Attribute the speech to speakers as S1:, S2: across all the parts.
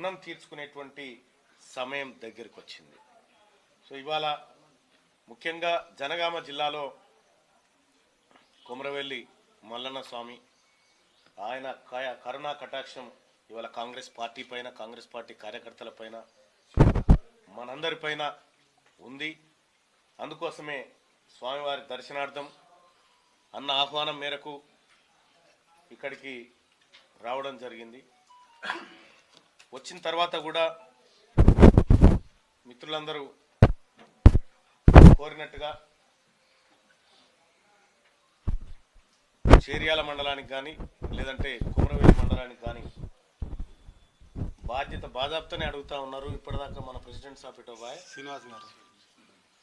S1: రుణం తీర్చుకునేటువంటి సమయం దగ్గరికి వచ్చింది సో ఇవాళ ముఖ్యంగా జనగామ జిల్లాలో కుమరవెల్లి మల్లన్న స్వామి ఆయన కయ- కరుణా కటాక్షం ఇవాళ కాంగ్రెస్ పార్టీ పైన కాంగ్రెస్ పార్టీ కార్యకర్తల పైన మనందరి పైన ఉంది. అందుకోసమే స్వామివారి దర్శనార్థం అన్న ఆహ్వానం మేరకు ఇక్కడికి రావడం జరిగింది. వచ్చిన తర్వాత కూడా మిత్రులందరూ కోరినట్టుగా చేర్యాల మండలానికి కానీ లేదంటే కుమరవేలి మండలానికి కానీ బాధ్యత బాధాప్తనే అడుగుతా ఉన్నారు. ఇప్పటిదాకా మన ప్రెసిడెంట్ సాఫ్ ఇటో బాయ్.
S2: శ్రీనివాస్ గారు.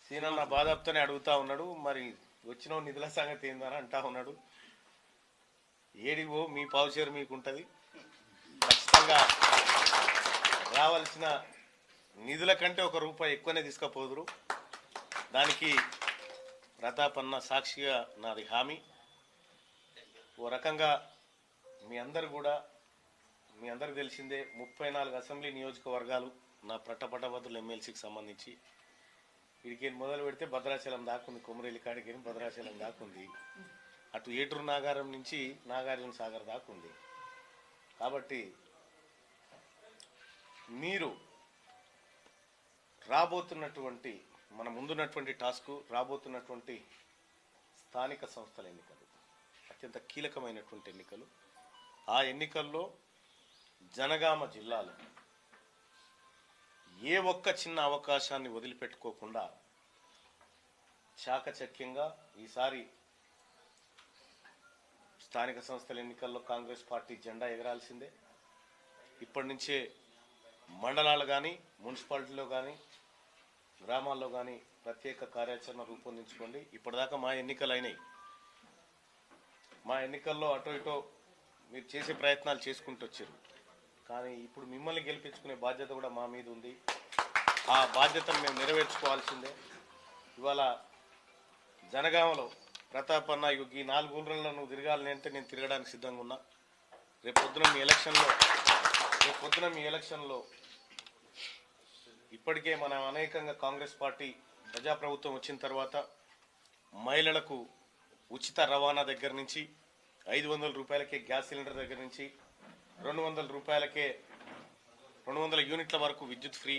S1: సీనన్న బాధాప్తనే అడుగుతా ఉన్నాడు. మరి వచ్చిన నిధుల సంగతి ఏందని అంటా ఉన్నాడు. ఏడివో మీ పావుచేరు మీకు ఉంటుంది ఖచ్చితంగా రావాల్సిన నిధుల కంటే ఒక రూపాయి ఎక్కువనే తీసుకుపోదురు. దానికి ప్రతాపన్న సాక్షిగా నాది హామీ. ఓ రకంగా మీ అందరు కూడా మీ అందరికి తెలిసిందే ముప్పై నాలుగు అసెంబ్లీ నియోజకవర్గాలు నా పట్టపట్టభద్రుల ఎమ్మెల్సీకి సంబంధించి. వీడికి మొదలు పెడితే భద్రాచలం దాకుంది కొమరేలి కాడికి భద్రాచలం దాకుంది అటు ఏటూరు నాగారం నుంచి నాగార్జున సాగర్ దాకుంది కాబట్టి మీరు రాబోతున్నటువంటి మన ముందున్నటువంటి టాస్క్ రాబోతున్నటువంటి స్థానిక సంస్థల ఎన్నికలు అత్యంత కీలకమైనటువంటి ఎన్నికలు. ఆ ఎన్నికల్లో జనగామ జిల్లాలో ఏ ఒక్క చిన్న అవకాశాన్ని వదిలిపెట్టుకోకుండా చాకచక్యంగా ఈసారి స్థానిక సంస్థల ఎన్నికల్లో కాంగ్రెస్ పార్టీ జెండా ఎగరాల్సిందే. ఇప్పటి నుంచే మండలాలు కానీ మున్సిపాలిటీలో కానీ గ్రామాల్లో కానీ ప్రత్యేక కార్యాచరణ రూపొందించుకోండి. ఇప్పటిదాకా మా ఎన్నికలు అయినాయి మా ఎన్నికల్లో అటో ఇటో మీరు చేసే ప్రయత్నాలు చేసుకుంటూ వచ్చారు. కానీ ఇప్పుడు మిమ్మల్ని గెలిపించుకునే బాధ్యత కూడా మా మీద ఉంది. ఆ బాధ్యతను మేము నెరవేర్చుకోవాల్సిందే. ఇవాళ జనగామలో ప్రతాప్ అన్న ఈ నాలుగు ఊళ్ళలో నువ్వు తిరగాలని అంటే నేను తిరగడానికి సిద్ధంగా ఉన్నా. రేపు పొద్దున మీ ఎలక్షన్లో రేపు పొద్దున మీ ఎలక్షన్లో ఇప్పటికే మనం అనేకంగా కాంగ్రెస్ పార్టీ ప్రజాప్రభుత్వం వచ్చిన తర్వాత మహిళలకు ఉచిత రవాణా దగ్గర నుంచి ఐదు వందల రూపాయలకే గ్యాస్ సిలిండర్ దగ్గర నుంచి రెండు వందల రూపాయలకే రెండు వందల యూనిట్ల వరకు విద్యుత్ ఫ్రీ.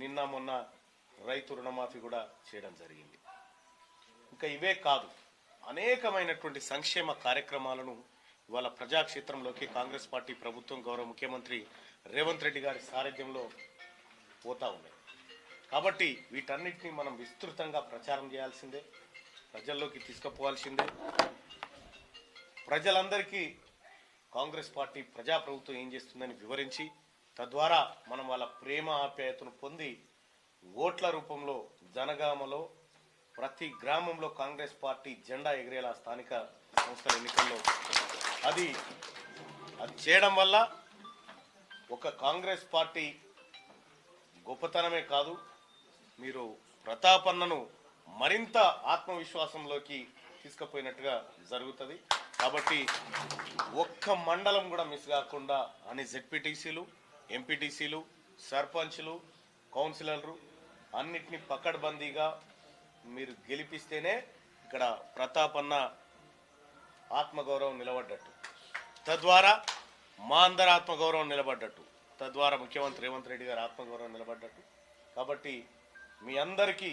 S1: నిన్న మొన్న రైతు రుణమాఫీ కూడా చేయడం జరిగింది. ఇంకా ఇవే కాదు అనేకమైనటువంటి సంక్షేమ కార్యక్రమాలను ఇవాళ ప్రజాక్షేత్రంలోకి కాంగ్రెస్ పార్టీ ప్రభుత్వం గౌరవ ముఖ్యమంత్రి రేవంత్ రెడ్డి గారి సారథ్యంలో పోతూ ఉన్నాయి. కాబట్టి వీటన్నిటిని మనం విస్తృతంగా ప్రచారం చేయాల్సిందే ప్రజల్లోకి తీసుకుపోవాల్సిందే. ప్రజలందరికీ కాంగ్రెస్ పార్టీ ప్రజాప్రభుత్వం ఏం చేస్తుందని వివరించి తద్వారా మనం వాళ్ళ ప్రేమ ఆప్యాయతను పొంది ఓట్ల రూపంలో జనగామలో ప్రతి గ్రామంలో కాంగ్రెస్ పార్టీ జెండా ఎగిరేలా స్థానిక సంస్థల ఎన్నికల్లో. అది అది చేయడం వల్ల ఒక కాంగ్రెస్ పార్టీ గొప్పతనమే కాదు మీరు ప్రతాపన్నను మరింత ఆత్మవిశ్వాసంలోకి తీసుకుపోయినట్టుగా జరుగుతుంది. కాబట్టి ఒక్క మండలం కూడా మిస్ కాకుండా అని జెడ్పీటీసీలు ఎంపీటీసీలు సర్పంచ్లు కౌన్సిలర్లు అన్నిటినీ పకడ్బందీగా మీరు గెలిపిస్తేనే ఇక్కడ ప్రతాపన్న ఆత్మగౌరవం నిలబడ్డట్టు. తద్వారా మా అందరి ఆత్మగౌరవం నిలబడ్డట్టు. తద్వారా ముఖ్యమంత్రి రేవంత్ రెడ్డి గారు ఆత్మగౌరవం నిలబడ్డట్టు. కాబట్టి మీ అందరికీ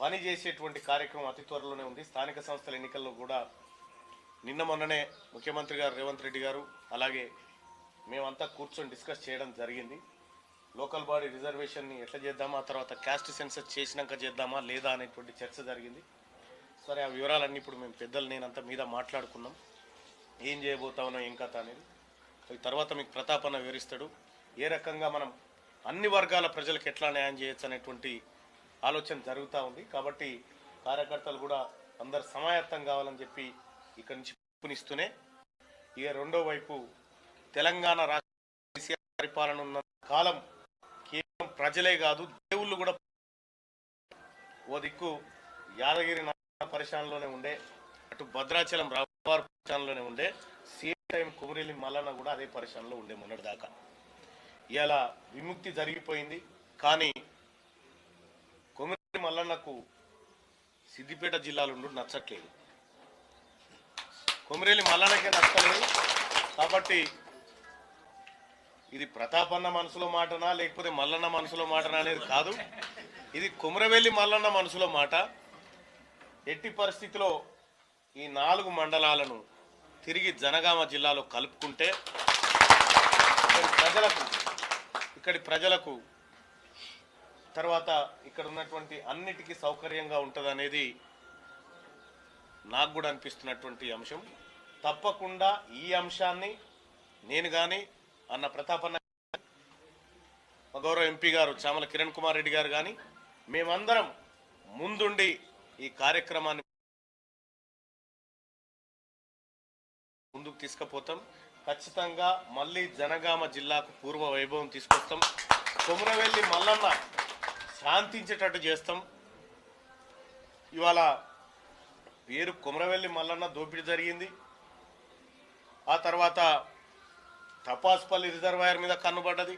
S1: పని చేసేటువంటి కార్యక్రమం అతి త్వరలోనే ఉంది. స్థానిక సంస్థల ఎన్నికల్లో కూడా నిన్న మొన్ననే ముఖ్యమంత్రి గారు రేవంత్ రెడ్డి గారు అలాగే మేమంతా కూర్చొని డిస్కస్ చేయడం జరిగింది. లోకల్ బాడీ రిజర్వేషన్ని ఎట్లా చేద్దామా తర్వాత క్యాస్ట్ సెన్సస్ చేసినాక చేద్దామా లేదా అనేటువంటి చర్చ జరిగింది. సరే ఆ వివరాలన్నీ ఇప్పుడు మేము పెద్దలు నేనంతా మీద మాట్లాడుకున్నాం. ఏం చేయబోతా ఉన్నాం ఏం కథ అనేది. తర్వాత మీకు ప్రతాపన వివరిస్తాడు. ఏ రకంగా మనం అన్ని వర్గాల ప్రజలకు ఎట్లా న్యాయం చేయొచ్చు అనేటువంటి ఆలోచన జరుగుతూ ఉంది. కాబట్టి కార్యకర్తలు కూడా అందరు సమాయత్తం కావాలని చెప్పి ఇక్కడి నుంచి పిలుపునిస్తూనే ఇక రెండో వైపు తెలంగాణ రాష్ట్ర పరిపాలన ఉన్న కాలం కేవలం ప్రజలే కాదు దేవుళ్ళు కూడా ఓ దిక్కు యాదగిరి పరిశానలోనే ఉండే అటు భద్రాచలం రావారు పరిశానలోనే ఉండే టైం కుమరేలి మల్లన్న కూడా అదే పరిశ్రమలో ఉండే మొన్నటి దాకా ఇలా విముక్తి జరిగిపోయింది. కానీ కొమిరి మల్లన్నకు సిద్దిపేట జిల్లాలో ఉండు నచ్చట్లేదు. కొమిరేలి మల్లన్నకే నచ్చలేదు. కాబట్టి ఇది ప్రతాపన్న మనసులో మాటనా లేకపోతే మల్లన్న మనసులో మాటనా అనేది కాదు. ఇది కుమరవెల్లి మల్లన్న మనసులో మాట. ఎట్టి పరిస్థితిలో ఈ నాలుగు మండలాలను తిరిగి జనగామ జిల్లాలో కలుపుకుంటే ఇక్కడి ప్రజలకు ఇక్కడి ప్రజలకు తర్వాత ఇక్కడ ఉన్నటువంటి అన్నిటికీ సౌకర్యంగా ఉంటుందనేది నాకు కూడా అనిపిస్తున్నటువంటి అంశం. తప్పకుండా ఈ అంశాన్ని నేను కానీ అన్న ప్రతాపన్న గౌరవ ఎంపీ గారు చామల కిరణ్ కుమార్ రెడ్డి గారు కానీ మేమందరం ముందుండి ఈ కార్యక్రమాన్ని ముందుకు తీసుకుపోతాం. ఖచ్చితంగా మళ్ళీ జనగామ జిల్లాకు పూర్వ వైభవం తీసుకొస్తాం. కొమురవెల్లి మల్లన్న శాంతించేటట్టు చేస్తాం. ఇవాళ పేరు కొమరవెల్లి మల్లన్న దోపిడీ జరిగింది. ఆ తర్వాత తపాస్పల్లి రిజర్వాయర్ మీద కన్నుబడ్డది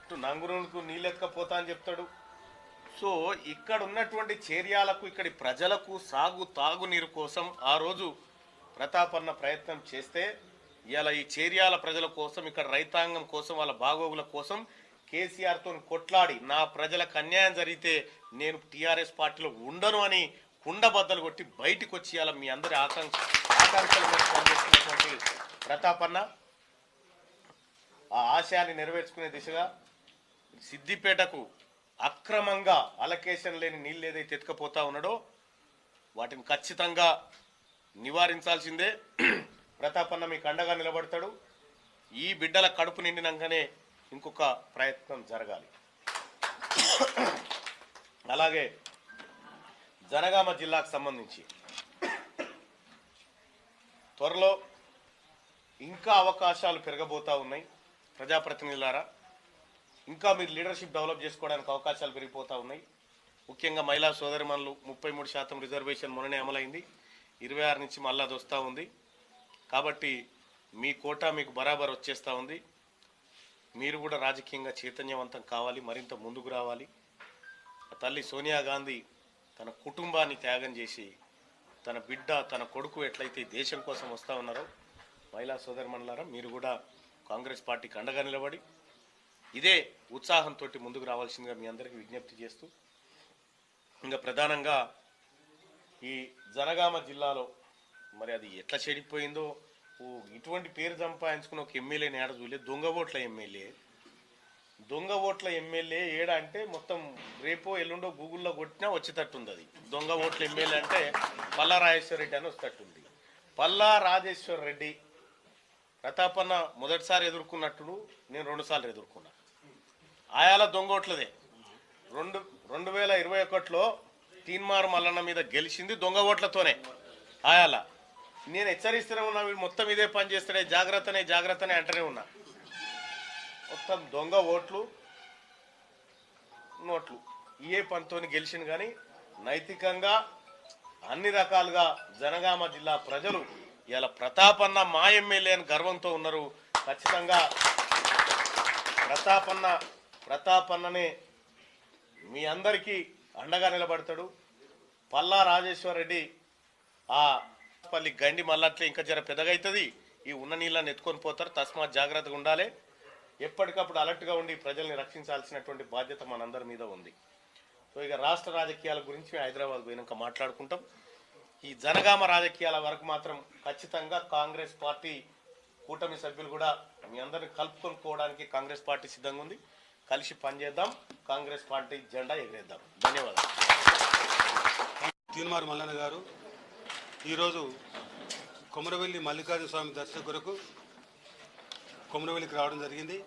S1: ఇటు నంగురుకు నీళ్ళెక్కపోతా అని చెప్తాడు. సో ఇక్కడ ఉన్నటువంటి చర్యలకు ఇక్కడి ప్రజలకు సాగు తాగునీరు కోసం ఆ రోజు ప్రతాపన్న ప్రయత్నం చేస్తే ఇలా ఈ చేర్యాల ప్రజల కోసం ఇక్కడ రైతాంగం కోసం వాళ్ళ బాగోగుల కోసం కేసీఆర్తో కొట్లాడి నా ప్రజలకు అన్యాయం జరిగితే నేను టీఆర్ఎస్ పార్టీలో ఉండను అని కుండబద్దలు కొట్టి బయటికి వచ్చి ఇలా మీ అందరి ఆకాంక్ష ఆకాంక్షల పనిచేస్తున్నటువంటి ప్రతాపన్న ఆ ఆశయాన్ని నెరవేర్చుకునే దిశగా సిద్దిపేటకు అక్రమంగా అలకేషన్ లేని నీళ్ళు ఏదైతే ఎత్తుకపోతా ఉన్నాడో వాటిని ఖచ్చితంగా నివారించాల్సిందే. ప్రతాపన్న మీకు అండగా నిలబడతాడు. ఈ బిడ్డల కడుపు నిండినాకనే ఇంకొక ప్రయత్నం జరగాలి. అలాగే జనగామ జిల్లాకు సంబంధించి త్వరలో ఇంకా అవకాశాలు పెరగబోతా ఉన్నాయి. ప్రజాప్రతినిధులారా ఇంకా మీరు లీడర్షిప్ డెవలప్ చేసుకోవడానికి అవకాశాలు పెరిగిపోతూ ఉన్నాయి. ముఖ్యంగా మహిళా సోదరిమణులు ముప్పై మూడు శాతం రిజర్వేషన్ మొన్ననే అమలైంది. ఇరవై ఆరు నుంచి మళ్ళీ అది వస్తూ ఉంది. కాబట్టి మీ కోటా మీకు బరాబర్ వచ్చేస్తూ ఉంది. మీరు కూడా రాజకీయంగా చైతన్యవంతం కావాలి మరింత ముందుకు రావాలి. ఆ తల్లి సోనియా గాంధీ తన కుటుంబాన్ని త్యాగం చేసి తన బిడ్డ తన కొడుకు ఎట్లయితే దేశం కోసం వస్తూ ఉన్నారో మహిళా సోదరిమణులారా మీరు కూడా కాంగ్రెస్ పార్టీకి అండగా నిలబడి ఇదే ఉత్సాహంతో ముందుకు రావాల్సిందిగా మీ అందరికీ విజ్ఞప్తి చేస్తూ ఇంకా ప్రధానంగా ఈ జనగామ జిల్లాలో మరి అది ఎట్లా చెడిపోయిందో ఓ ఇటువంటి పేరు సంపాదించుకున్న ఒక ఎమ్మెల్యేని ఏడ చూడలేదు. దొంగ ఓట్ల ఎమ్మెల్యే. దొంగ ఓట్ల ఎమ్మెల్యే ఏడ అంటే మొత్తం రేపో ఎల్లుండో గూగుల్లో కొట్టినా వచ్చేటట్టుంది అది. దొంగ ఓట్ల ఎమ్మెల్యే అంటే పల్లా రాజేశ్వర రెడ్డి అని వచ్చేటట్టుంది పల్లా రాజేశ్వర రెడ్డి ప్రతాపన్న మొదటిసారి ఎదుర్కొన్నట్టుడు నేను రెండుసార్లు ఎదుర్కొన్నా. ఆయాల దొంగ ఓట్లదే. రెండు రెండు వేల ఇరవై ఒకటిలో తీన్మార్ మల్లన్న మీద గెలిచింది దొంగ ఓట్లతోనే. ఆయాల నేను హెచ్చరిస్తూనే ఉన్నా వీడు మొత్తం ఇదే పని చేస్తాడే జాగ్రత్తనే జాగ్రత్తనే అంటూనే ఉన్నా. మొత్తం దొంగ ఓట్లు నోట్లు. ఏ పనితోని గెలిచింది కానీ నైతికంగా అన్ని రకాలుగా జనగామ జిల్లా ప్రజలు ఇలా ప్రతాపన్న మా ఎమ్మెల్యే అని గర్వంతో ఉన్నారు. ఖచ్చితంగా ప్రతాపన్న ప్రతాపన్ననే మీ అందరికీ అండగా నిలబడతాడు. పల్లా రాజేశ్వరరెడ్డి ఆ పల్లి గండి మల్లట్లే ఇంకా జర పెద్దగైతుంది ఈ ఉన్న నీళ్ళని ఎత్తుకొని పోతారు. తస్మాత్ జాగ్రత్తగా ఉండాలి. ఎప్పటికప్పుడు అలర్ట్గా ఉండి ప్రజల్ని రక్షించాల్సినటువంటి బాధ్యత మనందరి మీద ఉంది. సో ఇక రాష్ట్ర రాజకీయాల గురించి హైదరాబాద్ పోయినాక మాట్లాడుకుంటాం. ఈ జనగామ రాజకీయాల వరకు మాత్రం ఖచ్చితంగా కాంగ్రెస్ పార్టీ కూటమి సభ్యులు కూడా మీ అందరిని కలుపుకొని కాంగ్రెస్ పార్టీ సిద్ధంగా ఉంది. కలిసి పనిచేద్దాం. కాంగ్రెస్ పార్టీ జెండా ఎగరేద్దాం. ధన్యవాదాలు.
S2: తీన్మార్ మల్లన్న గారు ఈరోజు కొమరవెల్లి మల్లికార్జున స్వామి దర్శనం కొరకు కొమరవెల్లికి రావడం జరిగింది.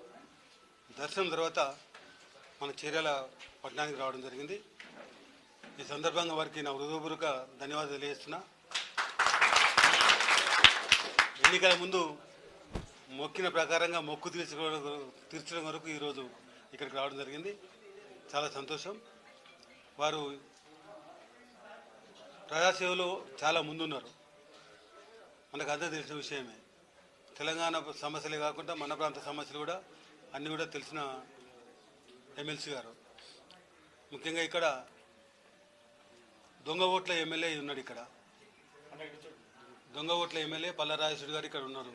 S2: దర్శనం తర్వాత మన చీరాల పట్టణానికి రావడం జరిగింది. ఈ సందర్భంగా వారికి నా హృదయపూర్వక ధన్యవాదాలు తెలియజేస్తున్నా. ఎన్నికల ముందు మొక్కిన ప్రకారంగా మొక్కు తీర్చుకోవడం తీర్చడం వరకు ఈరోజు ఇక్కడికి రావడం జరిగింది. చాలా సంతోషం. వారు ప్రజాసేవలో చాలా ముందున్నారు. మనకు అంతా తెలిసిన విషయమే. తెలంగాణ సమస్యలే కాకుండా మన ప్రాంత సమస్యలు కూడా అన్నీ కూడా తెలిసిన ఎమ్మెల్సీ గారు. ముఖ్యంగా ఇక్కడ దొంగ ఓట్ల ఎమ్మెల్యే ఉన్నాడు ఇక్కడ. దొంగ ఓట్ల ఎమ్మెల్యే పల్లరాజేశ్వరి గారు ఇక్కడ ఉన్నారు.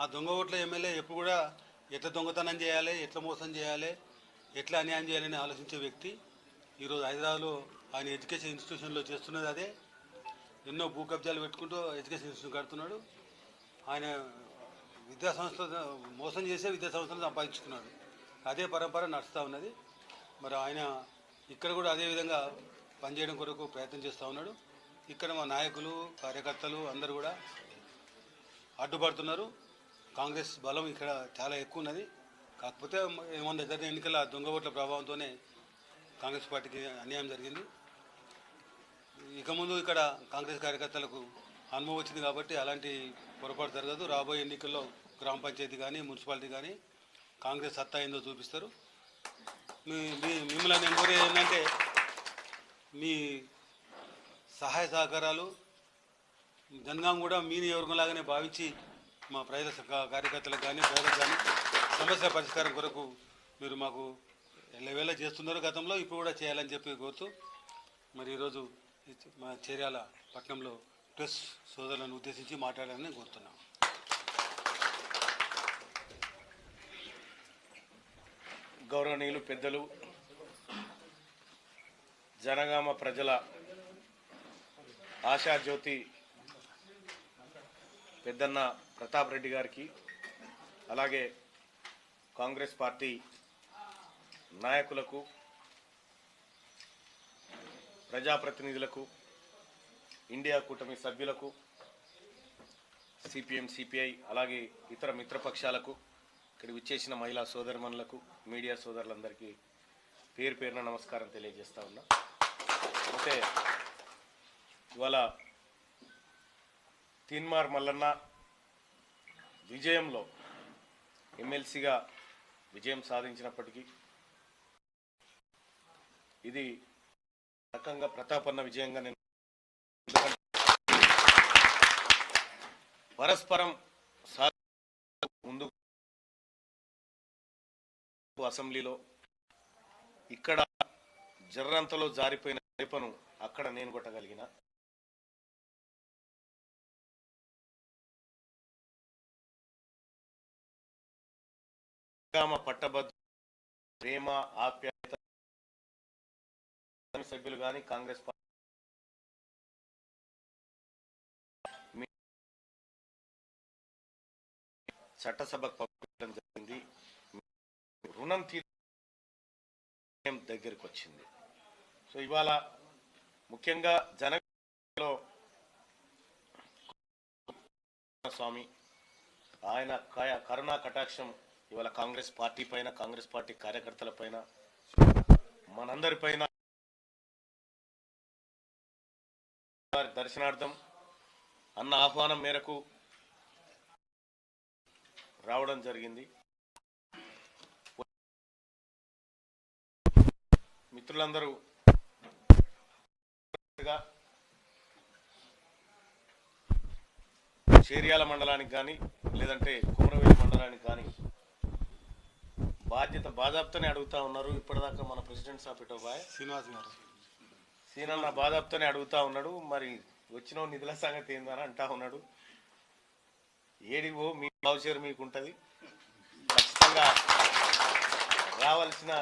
S2: ఆ దొంగ ఓట్ల ఎమ్మెల్యే ఎప్పుడు కూడా ఎట్లా దొంగతనం చేయాలి ఎట్లా మోసం చేయాలి ఎట్లా అన్యాయం చేయాలని ఆలోచించే వ్యక్తి ఈరోజు హైదరాబాద్లో ఆయన ఎడ్యుకేషన్ ఇన్స్టిట్యూషన్లో చేస్తున్నది అదే. ఎన్నో భూ కబ్జాలు పెట్టుకుంటూ ఎడ్యుకేషన్ ఇన్స్టిట్యూషన్ కడుతున్నాడు. ఆయన విద్యా సంస్థ మోసం చేసే విద్యా సంస్థను సంపాదించుకున్నాడు. అదే పరంపర నడుస్తూ ఉన్నది. మరి ఆయన ఇక్కడ కూడా అదే విధంగా పనిచేయడం కొరకు ప్రయత్నం చేస్తూ ఉన్నాడు. ఇక్కడ మా నాయకులు కార్యకర్తలు అందరూ కూడా అడ్డుపడుతున్నారు. కాంగ్రెస్ బలం ఇక్కడ చాలా ఎక్కువ ఉన్నది. కాకపోతే ఏమన్నా జరిగిన ఎన్నికల దొంగ ఓట్ల ప్రభావంతోనే కాంగ్రెస్ పార్టీకి అన్యాయం జరిగింది. ఇక ముందు ఇక్కడ కాంగ్రెస్ కార్యకర్తలకు అనుభవం వచ్చింది కాబట్టి అలాంటి పొరపాటు జరగదు. రాబోయే ఎన్నికల్లో గ్రామ పంచాయతీ కానీ మున్సిపాలిటీ కానీ కాంగ్రెస్ సత్తా ఏందో చూపిస్తారు. మీ మీ మిమ్మల్ని ఎంక్వైరీ ఏంటంటే మీ సహాయ సహకారాలు జనగాం కూడా మీ నియోజకవర్గంలాగానే భావించి మా ప్రజల కార్యకర్తలకు కానీ ప్రజలకు కానీ సమస్య పరిష్కారం కొరకు మీరు మాకు ఎల్లవేళ చేస్తున్నారు గతంలో ఇప్పుడు కూడా చేయాలని చెప్పి కోరుతూ మరి ఈరోజు మా చేర్యాల పట్టణంలో ప్రెస్ సోదరులను ఉద్దేశించి మాట్లాడాలని కోరుతున్నాం.
S1: గౌరవనీయులు పెద్దలు జనగామ ప్రజల ఆశాజ్యోతి పెద్దన్న ప్రతాప్ రెడ్డి గారికి అలాగే కాంగ్రెస్ పార్టీ నాయకులకు ప్రజాప్రతినిధులకు ఇండియా కూటమి సభ్యులకు సిపిఎం సిపిఐ అలాగే ఇతర మిత్రపక్షాలకు ఇక్కడ విచ్చేసిన మహిళా సోదరిమణులకు మీడియా సోదరులందరికీ పేరు పేరున నమస్కారం తెలియజేస్తా ఉన్నా. అయితే ఇవాళ తీన్మార్ మల్లన్న విజయంలో ఎమ్మెల్సీగా విజయం సాధించినప్పటికీ ఇది రకంగా ప్రతాపన్న విజయంగా నేను పరస్పరం ముందు అసెంబ్లీలో ఇక్కడ జర్రంతలో జారిపోయిన రేపను అక్కడ నేను కొట్టగలిగిన గ్రామ పట్టభద్ర ప్రేమ ఆప్యాయత సభ్యులు కానీ కాంగ్రెస్ పార్టీ చట్టసభకు పంపించడం జరిగింది. రుణం తీర్చడం దగ్గరికి వచ్చింది. సో ఇవాళ ముఖ్యంగా జనగలో స్వామి ఆయన కరుణా కటాక్షం ఇవాళ కాంగ్రెస్ పార్టీ పైన కాంగ్రెస్ పార్టీ కార్యకర్తల పైన మనందరి పైన దర్శనార్థం అన్న ఆహ్వానం మేరకు రావడం జరిగింది. మిత్రులందరూ చేర్యాల మండలానికి కానీ లేదంటే కుమరవేలి మండలానికి కానీ బాధ్యత బాధాప్తోనే అడుగుతా ఉన్నారు. ఇప్పటిదాకా మన ప్రెసిడెంట్ సాప్ ఇటోబాయ్
S2: శ్రీనివాస్ గారు.
S1: సీనన్న బాధాప్తోనే అడుగుతా ఉన్నాడు. మరి వచ్చిన నిధుల సంగతి ఏందని అంటా ఉన్నాడు. ఏడివో మీ బావుచేరు మీకు ఉంటుంది ఖచ్చితంగా రావాల్సిన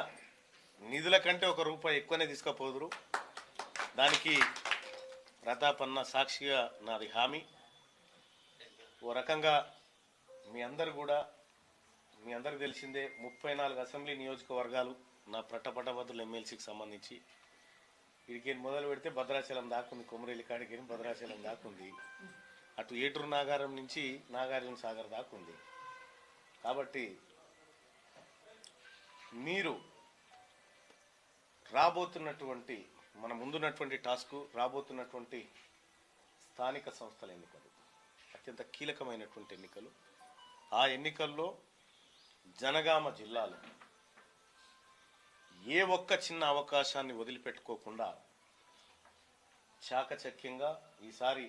S1: నిధుల కంటే ఒక రూపాయి ఎక్కువనే తీసుకుపోదురు. దానికి ప్రతాపన్న సాక్షిగా నాది హామీ. ఓ రకంగా మీ అందరు కూడా మీ అందరికి తెలిసిందే ముప్పై నాలుగు అసెంబ్లీ నియోజకవర్గాలు నా పట్టపట్టభద్రుల ఎమ్మెల్సీకి సంబంధించి. ఇడికి మొదలు పెడితే భద్రాచలం దాకుంది కొమరేలి కాడికి భద్రాచలం దాకుంది అటు ఏటూరు నాగారం నుంచి నాగార్జున సాగర్ దాకుంది కాబట్టి మీరు రాబోతున్నటువంటి మన ముందున్నటువంటి టాస్క్ రాబోతున్నటువంటి స్థానిక సంస్థల ఎన్నికలు అత్యంత కీలకమైనటువంటి ఎన్నికలు. ఆ ఎన్నికల్లో జనగామ జిల్లాలో ఏ ఒక్క చిన్న అవకాశాన్ని వదిలిపెట్టుకోకుండా చాకచక్యంగా ఈసారి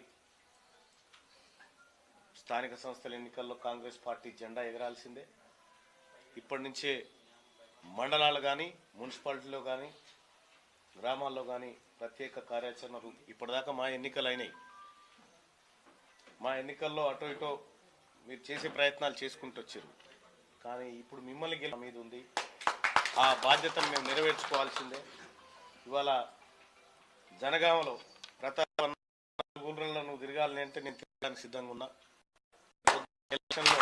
S1: స్థానిక సంస్థల ఎన్నికల్లో కాంగ్రెస్ పార్టీ జెండా ఎగరాల్సిందే. ఇప్పటి నుంచే మండలాలు కానీ మున్సిపాలిటీలో కానీ గ్రామాల్లో కానీ ప్రత్యేక కార్యాచరణ ఇప్పటిదాకా మా ఎన్నికలు అయినాయి మా ఎన్నికల్లో అటో ఇటో మీరు చేసే ప్రయత్నాలు చేసుకుంటూ వచ్చారు కానీ ఇప్పుడు మిమ్మల్ని గెల మీద ఉంది. ఆ బాధ్యతను మేము నెరవేర్చుకోవాల్సిందే. ఇవాళ జనగామలో ప్రతాప్ ఊళ్ళలో నువ్వు తిరగాలని అంటే నేను తిరగడానికి సిద్ధంగా ఉన్నా. ఎలక్షన్లో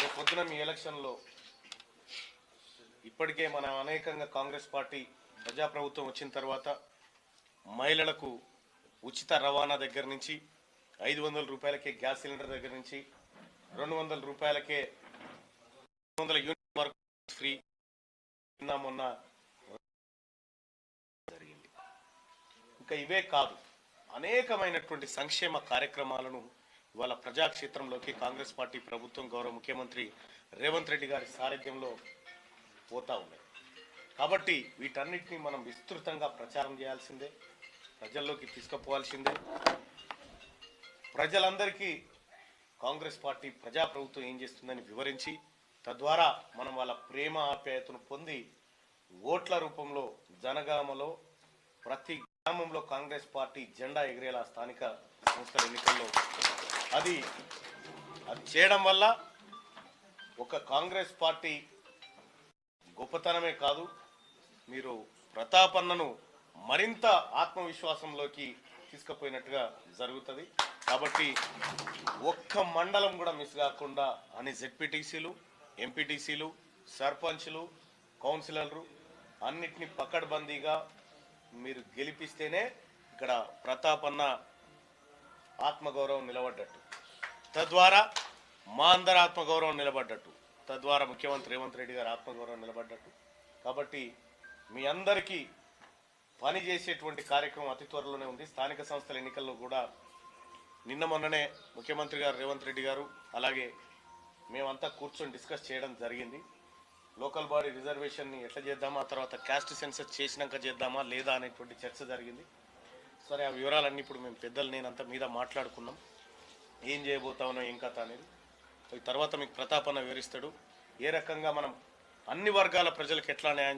S1: రేపు పొద్దున మీ ఎలక్షన్లో ఇప్పటికే మనం అనేకంగా కాంగ్రెస్ పార్టీ ప్రజాప్రభుత్వం వచ్చిన తర్వాత మహిళలకు ఉచిత రవాణా దగ్గర నుంచి ఐదు వందల రూపాయలకే గ్యాస్ సిలిండర్ దగ్గర నుంచి రెండు వందల రూపాయలకే వందల యూనిట్ వరకు ఫ్రీ నిన్న మొన్న జరిగింది. ఇంకా ఇవే కాదు అనేకమైనటువంటి సంక్షేమ కార్యక్రమాలను ఇవాళ ప్రజాక్షేత్రంలోకి కాంగ్రెస్ పార్టీ ప్రభుత్వం గౌరవ ముఖ్యమంత్రి రేవంత్ రెడ్డి గారి సారథ్యంలో పోతా ఉన్నాయి. కాబట్టి వీటన్నిటిని మనం విస్తృతంగా ప్రచారం చేయాల్సిందే ప్రజల్లోకి తీసుకుపోవాల్సిందే. ప్రజలందరికీ కాంగ్రెస్ పార్టీ ప్రజాప్రభుత్వం ఏం చేస్తుందని వివరించి తద్వారా మనం వాళ్ళ ప్రేమ ఆప్యాయతను పొంది ఓట్ల రూపంలో జనగామలో ప్రతి గ్రామంలో కాంగ్రెస్ పార్టీ జెండా ఎగిరేలా స్థానిక సంస్థల ఎన్నికల్లో. అది అది చేయడం వల్ల ఒక కాంగ్రెస్ పార్టీ గొప్పతనమే కాదు మీరు ప్రతాపన్నను మరింత ఆత్మవిశ్వాసంలోకి తీసుకుపోయినట్టుగా జరుగుతుంది. కాబట్టి ఒక్క మండలం కూడా మిస్ కాకుండా అని జెడ్పీటీసీలు ఎంపీటీసీలు సర్పంచ్లు కౌన్సిలర్లు అన్నిటినీ పకడ్బందీగా మీరు గెలిపిస్తేనే ఇక్కడ ప్రతాపన్న ఆత్మగౌరవం నిలబడ్డట్టు. తద్వారా మా అందరి ఆత్మగౌరవం నిలబడ్డట్టు. తద్వారా ముఖ్యమంత్రి రేవంత్ రెడ్డి గారు ఆత్మగౌరవం నిలబడ్డట్టు. కాబట్టి మీ అందరికీ పనిచేసేటువంటి కార్యక్రమం అతి త్వరలోనే ఉంది. స్థానిక సంస్థల ఎన్నికల్లో కూడా నిన్న మొన్ననే ముఖ్యమంత్రి గారు రేవంత్ రెడ్డి గారు అలాగే మేమంతా కూర్చొని డిస్కస్ చేయడం జరిగింది. లోకల్ బాడీ రిజర్వేషన్ని ఎట్లా చేద్దామా తర్వాత క్యాస్ట్ సెన్సస్ చేసినాక చేద్దామా లేదా అనేటువంటి చర్చ జరిగింది. సరే ఆ వివరాలన్నీ ఇప్పుడు మేము పెద్దలు నేనంతా మీద మాట్లాడుకున్నాం. ఏం చేయబోతామనో ఏం కథ అనేది. తర్వాత మీకు ప్రతాపన్న వివరిస్తాడు. ఏ రకంగా మనం అన్ని వర్గాల ప్రజలకు ఎట్లా న్యాయం